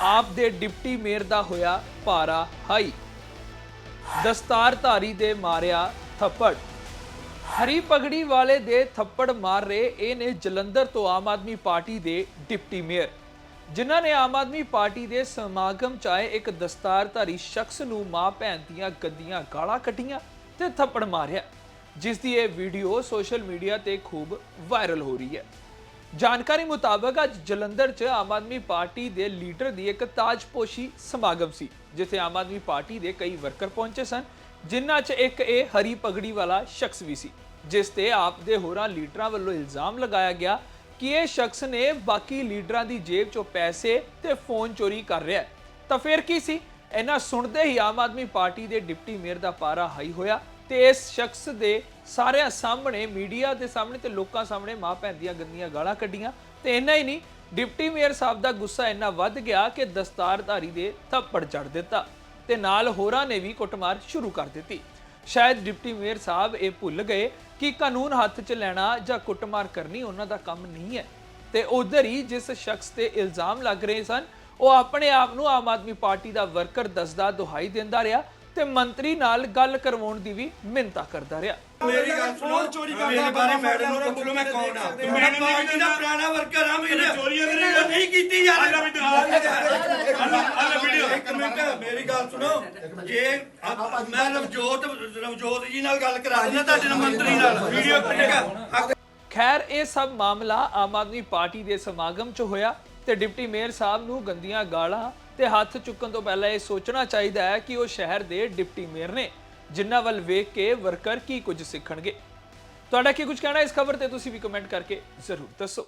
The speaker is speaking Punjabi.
ਆਪ ਦੇ ਡਿਪਟੀ ਮੇਅਰ ਦਾ ਹੋਇਆ ਪਾਰਾ ਹਾਈ। ਦਸਤਾਰਧਾਰੀ ਦੇ ਮਾਰਿਆ ਥੱਪੜ। ਹਰੀ ਪਗੜੀ ਵਾਲੇ ਦੇ ਥੱਪੜ ਮਾਰ ਰਹੇ ਇਹ ਨੇ ਜਲੰਧਰ ਤੋਂ ਆਮ ਆਦਮੀ ਪਾਰਟੀ ਦੇ ਡਿਪਟੀ ਮੇਅਰ। ਜਿਨ੍ਹਾਂ ਨੇ ਆਮ ਆਦਮੀ ਪਾਰਟੀ ਦੇ ਸਮਾਗਮ ਚ ਆਏ ਇੱਕ ਦਸਤਾਰਧਾਰੀ ਸ਼ਖਸ ਨੂੰ ਮਾਂ ਭੈਣ ਦੀਆਂ ਗੱਦੀਆਂ ਗਾਲਾਂ ਕੱਟੀਆਂ ਤੇ ਥੱਪੜ ਮਾਰਿਆ, ਜਿਸ ਦੀ ਇਹ ਵੀਡੀਓ ਸੋਸ਼ਲ ਮੀਡੀਆ ਤੇ ਖੂਬ ਵਾਇਰਲ ਹੋ ਰਹੀ ਹੈ। ਜਾਣਕਾਰੀ ਮੁਤਾਬਕ ਅੱਜ ਜਲੰਧਰ 'ਚ ਆਮ ਆਦਮੀ ਪਾਰਟੀ ਦੇ ਲੀਡਰ ਦੀ ਇੱਕ ਤਾਜਪੋਸ਼ੀ ਸਮਾਗਮ ਸੀ, ਜਿੱਥੇ ਆਮ ਆਦਮੀ ਪਾਰਟੀ ਦੇ ਕਈ ਵਰਕਰ ਪਹੁੰਚੇ ਸਨ, ਜਿਨ੍ਹਾਂ 'ਚ ਇੱਕ ਇਹ ਹਰੀ ਪਗੜੀ ਵਾਲਾ ਸ਼ਖਸ ਵੀ ਸੀ, ਜਿਸ ਤੇ ਆਪ ਦੇ ਹੋਰਾਂ ਲੀਡਰਾਂ ਵੱਲੋਂ ਇਲਜ਼ਾਮ ਲਗਾਇਆ ਗਿਆ ਕਿ ਇਹ ਸ਼ਖਸ ਨੇ ਬਾਕੀ ਲੀਡਰਾਂ ਦੀ ਜੇਬ 'ਚੋਂ ਪੈਸੇ ਤੇ ਫੋਨ ਚੋਰੀ ਕਰ ਰਿਹਾ ਹੈ। ਤਾਂ ਫਿਰ ਕੀ ਸੀ? ਇਹਨਾਂ ਸੁਣਦੇ ਹੀ ਆਮ ਆਦਮੀ ਪਾਰਟੀ ਦੇ ਡਿਪਟੀ ਮੇਅਰ ਦਾ ਪਾਰਾ ਹਾਈ ਹੋਇਆ ਤੇ ਇਸ ਸ਼ਖਸ ਦੇ ਸਾਰਿਆਂ ਸਾਹਮਣੇ, ਮੀਡੀਆ ਦੇ ਸਾਹਮਣੇ ਤੇ ਲੋਕਾਂ ਸਾਹਮਣੇ ਮਾਂ ਭੈਣ ਦੀਆਂ ਗੰਦੀਆਂ ਗਾਲਾਂ ਕੱਢੀਆਂ। ਤੇ ਇੰਨਾ ਹੀ ਨਹੀਂ, ਡਿਪਟੀ ਮੇਅਰ ਸਾਹਿਬ ਦਾ ਗੁੱਸਾ ਇੰਨਾ ਵੱਧ ਗਿਆ ਕਿ ਦਸਤਾਰਧਾਰੀ ਦੇ ਥੱਪੜ ਚੜ ਦਿੱਤਾ ਤੇ ਨਾਲ ਹੋਰਾਂ ਨੇ ਵੀ ਕੁੱਟਮਾਰ ਸ਼ੁਰੂ ਕਰ ਦਿੱਤੀ। ਸ਼ਾਇਦ ਡਿਪਟੀ ਮੇਅਰ ਸਾਹਿਬ ਇਹ ਭੁੱਲ ਗਏ ਕਿ ਕਾਨੂੰਨ ਹੱਥ 'ਚ ਲੈਣਾ ਜਾਂ ਕੁੱਟਮਾਰ ਕਰਨੀ ਉਹਨਾਂ ਦਾ ਕੰਮ ਨਹੀਂ ਹੈ। ਤੇ ਉਧਰ ਹੀ ਜਿਸ ਸ਼ਖਸ ਤੇ ਇਲਜ਼ਾਮ ਲੱਗ ਰਹੇ ਸਨ, ਉਹ ਆਪਣੇ ਆਪ ਨੂੰ ਆਮ ਆਦਮੀ ਪਾਰਟੀ ਦਾ ਵਰਕਰ ਦੱਸਦਾ ਦੁਹਾਈ ਦਿੰਦਾ ਰਿਹਾ। ਤੇ ਮੰਤਰੀ ਨਾਲ ਗੱਲ ਕਰਵਾਉਣ ਦੀ ਵੀ ਮਿੰਤਾ ਕਰਦਾ ਰਿਹਾ। ਮੇਰੀ ਗੱਲ ਸੁਣੋ ਚੋਰੀ ਕਰਦਾ ਮੇਰੇ ਬਾਰੇ ਮੈਡਮ ਨੂੰ ਪੁੱਛ ਲਓ ਮੈਂ ਕੌਣ ਆ। ਮੈਂ ਪਾਰਟੀ ਦਾ ਪੁਰਾਣਾ ਵਰਕਰ ਆ ਮੇਰੇ। ਚੋਰੀਆਂ ਨਹੀਂ ਕੀਤੀ ਯਾਰ ਆਲਾ ਵੀਡੀਓ ਇੱਕ ਮਿੰਟ ਮੇਰੀ ਗੱਲ ਸੁਣੋ। ਜੇ ਮੈਂ ਰਵਜੋਤ ਰਵਜੋਤ ਜੀ ਨਾਲ ਗੱਲ ਕਰਾ ਦਿੰਦਾ ਤੁਹਾਡੇ ਨਾਲ ਮੰਤਰੀ ਨਾਲ। ਵੀਡੀਓ ਕੱਢੇਗਾ ਖੈਰ ਇਹ ਸਭ ਮਾਮਲਾ ਆਮ ਆਦਮੀ ਪਾਰਟੀ ਦੇ ਸਮਾਗਮ 'ਚ ਹੋਇਆ। ਤੇ ਡਿਪਟੀ ਮੇਅਰ ਸਾਹਿਬ ਨੂੰ ਗੰਦੀਆਂ ਗਾਲਾਂ ਤੇ ਹੱਥ ਚੁੱਕਣ ਤੋਂ ਪਹਿਲਾਂ ਇਹ ਸੋਚਣਾ ਚਾਹੀਦਾ ਹੈ ਕਿ ਉਹ ਸ਼ਹਿਰ ਦੇ ਡਿਪਟੀ ਮੇਅਰ ਨੇ, ਜਿਨ੍ਹਾਂ ਵੱਲ ਵੇਖ ਕੇ ਵਰਕਰ ਕੀ ਕੁਝ ਸਿੱਖਣਗੇ। ਤੁਹਾਡਾ ਕੀ ਕੁਝ ਕਹਿਣਾ ਇਸ ਖਬਰ ਤੇ ਤੁਸੀਂ ਵੀ ਕਮੈਂਟ ਕਰਕੇ ਜ਼ਰੂਰ ਦੱਸੋ।